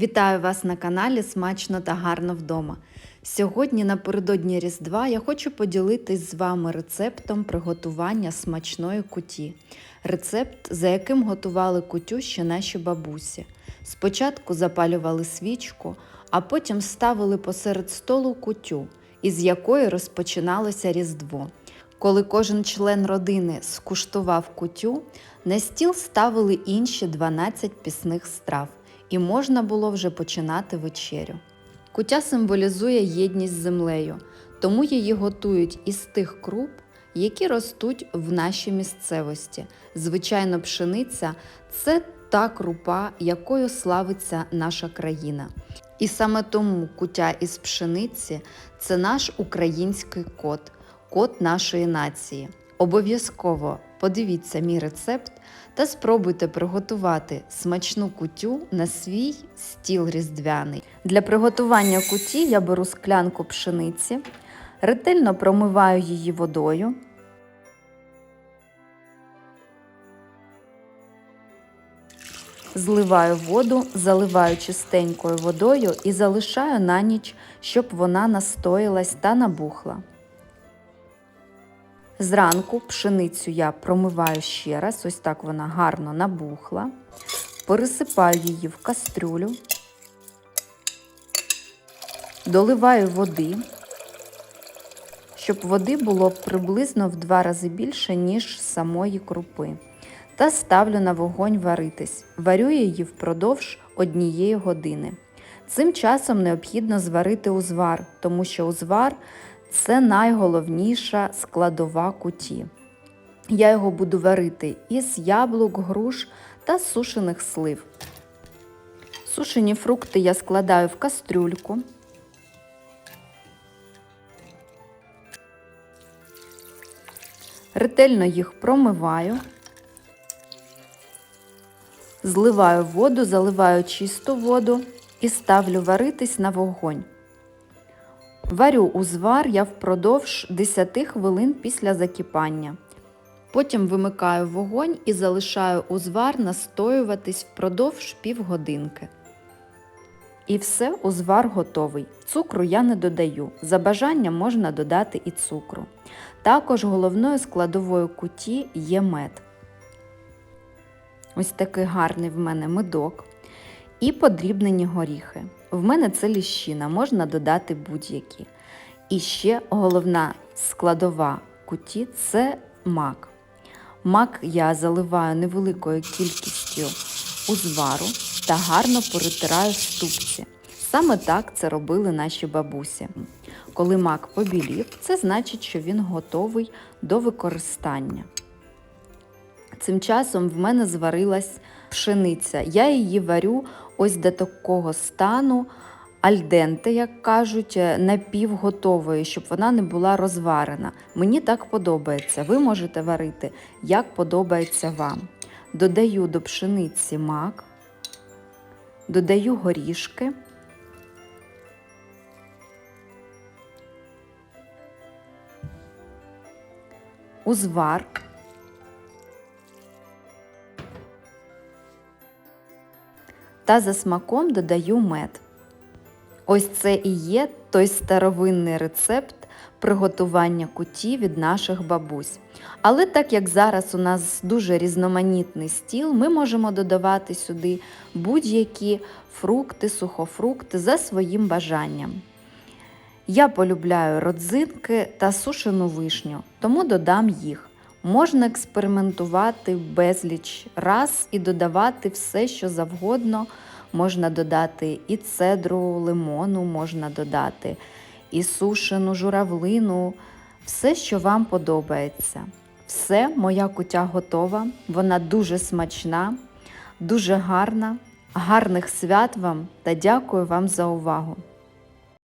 Вітаю вас на каналі Смачно та гарно вдома. Сьогодні напередодні Різдва я хочу поділитись з вами рецептом приготування смачної куті. Рецепт, за яким готували кутю ще наші бабусі. Спочатку запалювали свічку, а потім ставили посеред столу кутю, із якої розпочиналося Різдво. Коли кожен член родини скуштував кутю, на стіл ставили інші 12 пісних страв, і можна було вже починати вечерю. Кутя символізує єдність з землею, тому її готують із тих круп, які ростуть в нашій місцевості. Звичайно, пшениця це та крупа, якою славиться наша країна. І саме тому кутя із пшениці це наш український код, код нашої нації. Обов'язково подивіться мій рецепт та спробуйте приготувати смачну кутю на свій стіл різдвяний. Для приготування куті я беру склянку пшениці, ретельно промиваю її водою. Зливаю воду, заливаю чистенькою водою і залишаю на ніч, щоб вона настоїлась та набухла. Зранку пшеницю я промиваю ще раз, ось так вона гарно набухла. Пересипаю її в кастрюлю, доливаю води, щоб води було приблизно в два рази більше, ніж самої крупи. Та ставлю на вогонь варитись. Варю її впродовж однієї години. Цим часом необхідно зварити узвар, тому що узвар це найголовніша складова куті. Я його буду варити із яблук, груш та сушених слив. Сушені фрукти я складаю в кастрюльку. Ретельно їх промиваю, зливаю воду, заливаю чисту воду і ставлю варитись на вогонь. Варю узвар я впродовж 10 хвилин після закипання. Потім вимикаю вогонь і залишаю узвар настоюватись впродовж півгодинки. І все, узвар готовий. Цукру я не додаю. За бажанням можна додати і цукру. Також головною складовою куті є мед. Ось такий гарний в мене медок. І подрібнені горіхи. В мене це ліщина, можна додати будь-які. І ще головна складова куті це мак. Мак я заливаю невеликою кількістю узвару та гарно перетираю ступці. Саме так це робили наші бабусі. Коли мак побілів, це значить, що він готовий до використання. Цим часом в мене зварилась пшениця. Я її варю ось до такого стану альденте, як кажуть, напівготової, щоб вона не була розварена. Мені так подобається. Ви можете варити, як подобається вам. Додаю до пшениці мак, додаю горішки. Узвар. Та за смаком додаю мед. Ось це і є той старовинний рецепт приготування куті від наших бабусь. Але так як зараз у нас дуже різноманітний стіл, ми можемо додавати сюди будь-які фрукти, сухофрукти за своїм бажанням. Я полюбляю родзинки та сушену вишню, тому додам їх. Можна експериментувати безліч раз і додавати все, що завгодно. Можна додати і цедру лимону, можна додати і сушену журавлину, все, що вам подобається. Все, моя кутя готова, вона дуже смачна, дуже гарна. Гарних свят вам та дякую вам за увагу!